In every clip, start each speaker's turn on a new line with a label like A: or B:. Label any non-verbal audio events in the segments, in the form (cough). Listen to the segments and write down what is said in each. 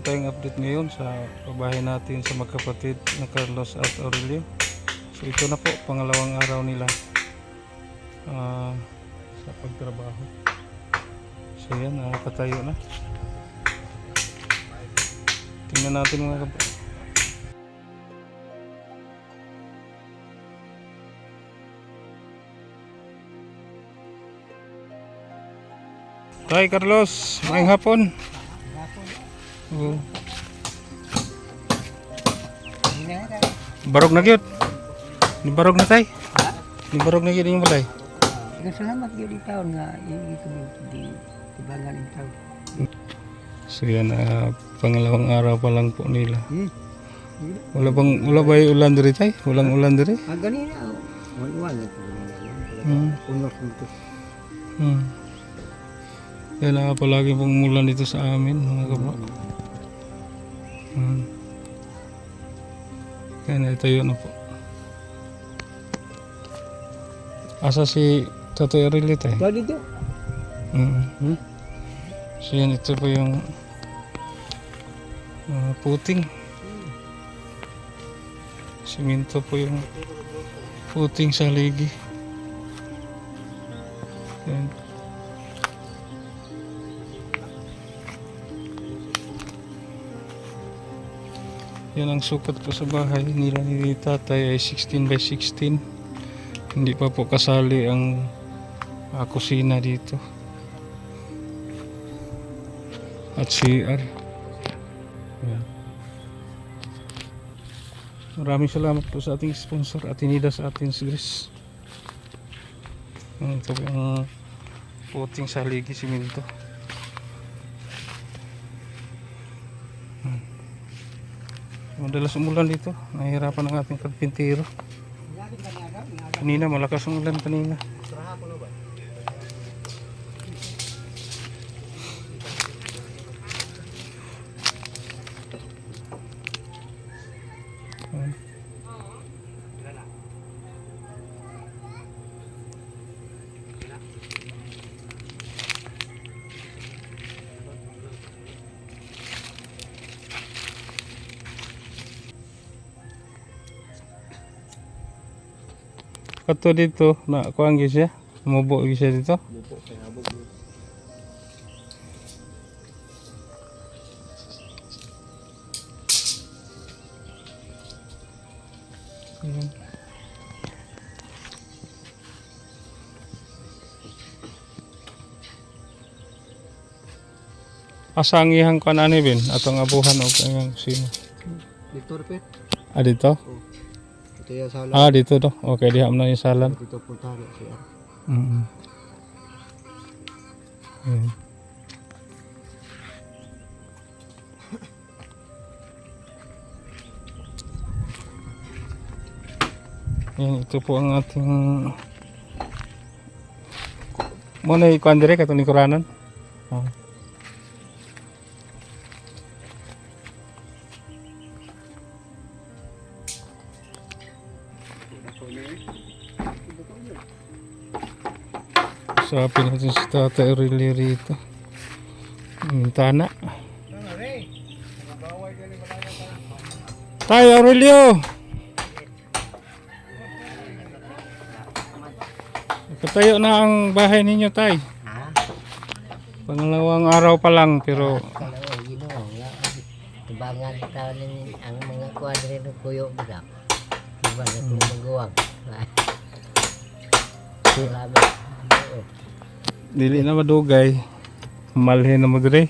A: meron tayong update ngayon sa bahay natin sa magkapatid na Carlos at Aurelio. So ito na po, pangalawang araw nila ah, sa pagtrabaho. So yan, nakakatayo na. Tingnan natin mga kapatid. Tay Carlos, maayong hapon. Oo. Barog na gyud. Ni barog na tay. Ni barog na gyud yung balay.
B: Salamat gyud itaw nga ito di tibangan itaw.
A: So yan, ah, pangalawang araw pa lang po nila.
B: Hmm.
A: Wala bang wala ba ulan diri tay? Walang ulan diri?
B: Ah ganina. Wan wan ito.
A: Hmm.
B: Unok dito.
A: Hmm. Yan na palagi pong mulan dito sa amin mga kapwa. Hmm. Yan, itayo na po. Asa si Tatoy Aurelio tay?
B: Ba dito?
A: Mm.
B: Hmm?
A: So yan, ito po yung uh, puting. Siminto po yung puting sa ligi. Yan. Yan ang sukat po sa bahay nila ni tatay ay 16 by 16. Hindi pa po kasali ang ah, kusina dito at CR. Yan. Maraming salamat po sa ating sponsor at inida sa ating Gris. Ito po yung puting sa ligi siminto. Hmm. Madalas umulan dito. Nahihirapan ang ating karpintero. Kanina malakas ang ulan kanina. Kato dito, na kuang gyud siya. Mubo gyud siya dito. Ayan. Asa ang ihang kuan ani bin atong abuhan og ang sino.
B: Dito repet.
A: Ah dito?
B: Ito ya sala.
A: Ah dito to. Okay, diha na yung salan.
B: Dito na siya.
A: Mm. Ayan. Yan, ito po ang ating Muna ikuan dire katong lingkuranan. Oh. Usapin natin si Tata Aurelio rito. Yung tana. Tay Aurelio! Katayo na ang bahay ninyo, Tay.
B: Ha?
A: Pangalawang araw pa lang, pero
B: tibangan itaw ni ang mga kwadre ng kuyo budak. Diba na kung magawag. Salamat. Oo.
A: dili na madugay. Malhin na mo dire.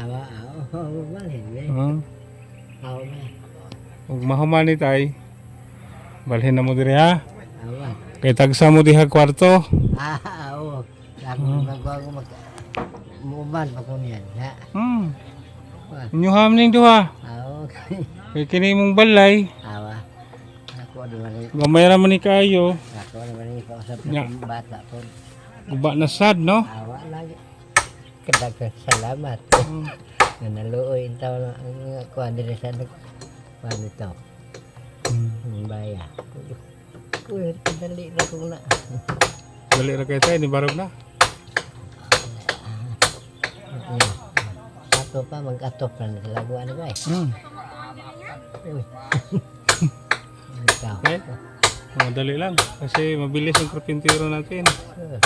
B: Awa, awa, malin eh.
A: Uh,
B: Awa na.
A: Ug mahuman ni Tay. Balhin na mo dire ha.
B: Awa.
A: Kay tagsa mo diha kwarto. (laughs)
B: Ah, awa. Ako magawa ko mag... Muban pa ko niyan. Ha?
A: Hmm. Inyo hamning duha.
B: Awa. (laughs)
A: Kay kini mong balay.
B: Awa. Ako naman ni...
A: Gamay ra man ni kayo.
B: Ako naman ni ng bata ko.
A: Guba na sad, no?
B: Awa lagi. Kadagang salamat. (laughs)
A: Hmm.
B: na naluoy taw na ang mga kwadre sa nag paano to
A: Hmm.
B: baya uy kadali na kung (laughs) na
A: Dali ra kay Tay, ni barog na.
B: Ato pa, mag-atop na naglago ano ba eh.
A: Hmm.
B: Uy. (laughs)
A: Okay. Madali lang. Kasi mabilis ang karpintero natin.
B: Uh,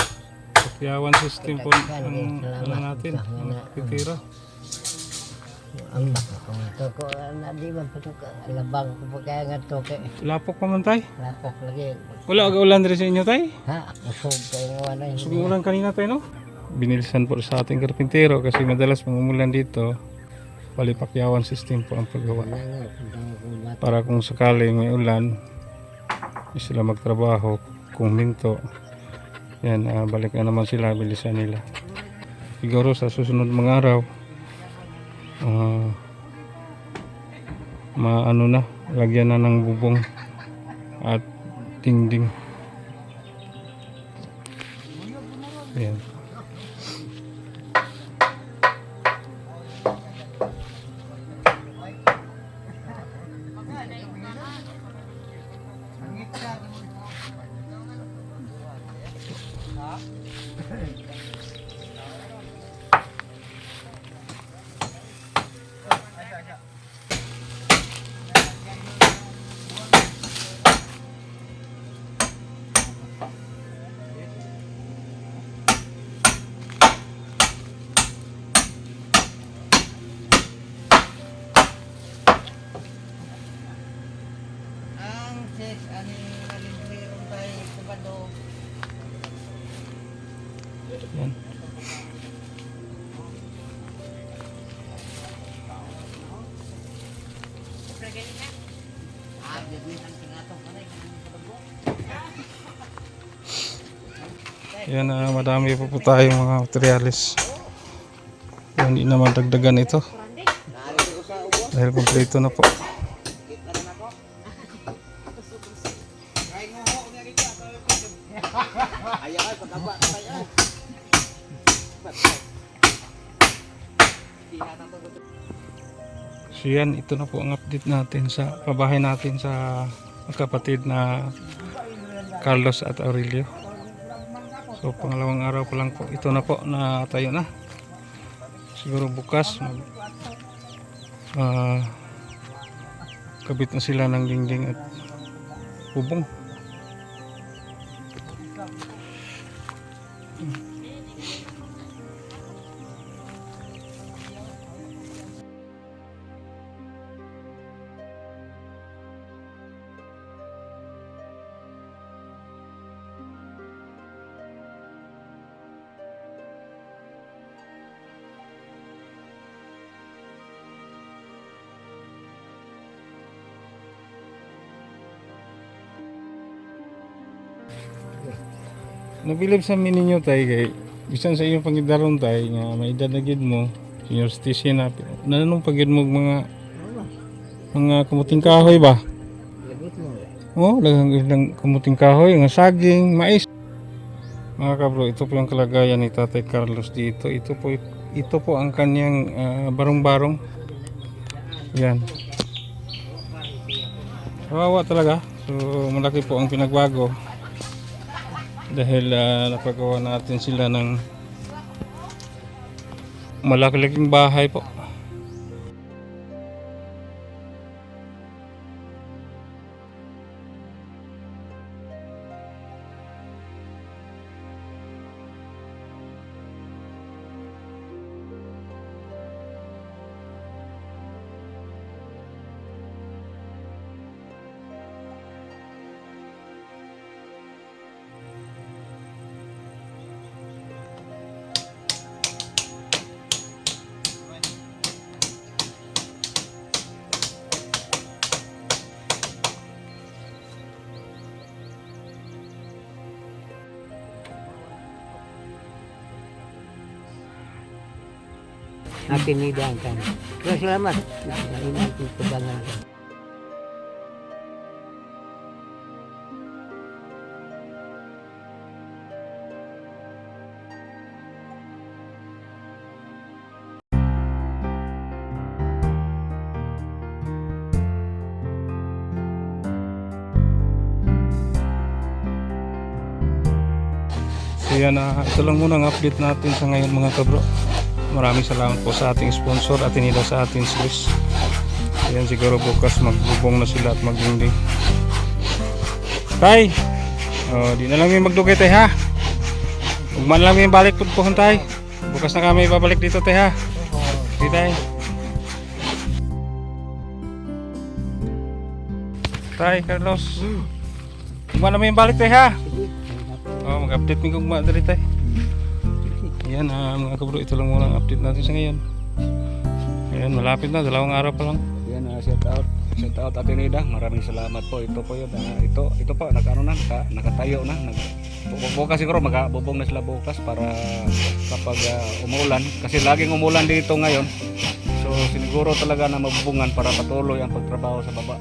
A: Pakyawan system po ang ano natin. Ang karpintero.
B: Ang baka ko nga to ko na di man pa to ka labang ko pa kaya nga to kay
A: Lapok pa man tay.
B: lapok lagi.
A: Wala aga ulan rin sa inyo tay.
B: Ha, usog kay nga wala hindi.
A: Sumulan kanina tayo no? Binilisan po sa ating karpintero kasi madalas mangumulan dito. Palipakyawan system po ang paggawa. Para kung sakaling may ulan, sila magtrabaho. Kung minto, yan, ah, balik na naman sila, bilisan nila. Siguro sa susunod mga araw, ah, maano na, lagyan na ng bubong at dingding. Ayan. Yan. Yan na madami pa po tayong mga materialis. Yan, Hindi naman dagdagan ito. Dahil kompleto na po. So yan, ito na po ang update natin sa pabahay natin sa kapatid na Carlos at Aurelio. So pangalawang araw ko lang po. Ito na po na tayo na. Siguro bukas mag ah, kabit na sila ng dingding at bubong. Nabilib sa mini nyo tay kay bisan sa inyong pangidaron tay nga may edad na gid mo senior citizen na nanong pagid mo mga mga kamuting kahoy ba? Oh, daghang ilang kamuting kahoy, nga saging, mais. Mga kabro, ito po yung kalagayan ni Tatay Carlos dito. Ito po ito po ang kanyang ah, barong-barong. Yan. Kawawa talaga. So, malaki po ang pinagbago. Dahil ah, napagawa natin sila ng malaki-laking bahay po.
B: New Year kan. Terima selamat. Ini itu kebanggaan.
A: So yan, ah, ito lang muna ang update natin sa ngayon mga kabro. Maraming salamat po sa ating sponsor at nila sa ating Swiss. Ayan siguro bukas magbubong na sila at magdingding. Tay! Oh, di na lang may magdugay tay ha. Huwag man lang may balik po po tay. Bukas na kami babalik dito tay ha. Di tay. Tay, Carlos. Huwag man lang may balik tay ha. Oh, mag-update mi kung madali tay. Ayan ah, mga kabro, ito lang muna ang update natin sa ngayon. Ayan, malapit na, dalawang araw pa lang.
C: Yan, uh, shout out. Shout out Ate Nida. Maraming salamat po. Ito po yun. ah, ito, ito po, nag, ano na, naka, nakatayo na. Nag, bu- bukas siguro, magabubong na sila bukas para kapag ah, umuulan. Kasi laging umulan dito ngayon. So siguro talaga na mabubungan para patuloy ang pagtrabaho sa baba.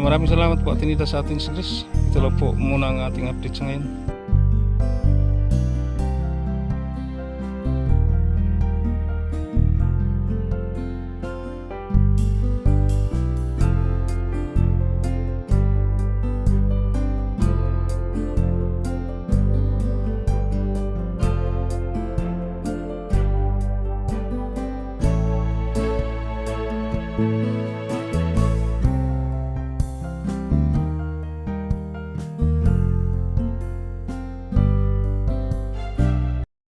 A: Maraming salamat po Atinita sa ating service. Ito lang po muna ang ating update sa ngayon.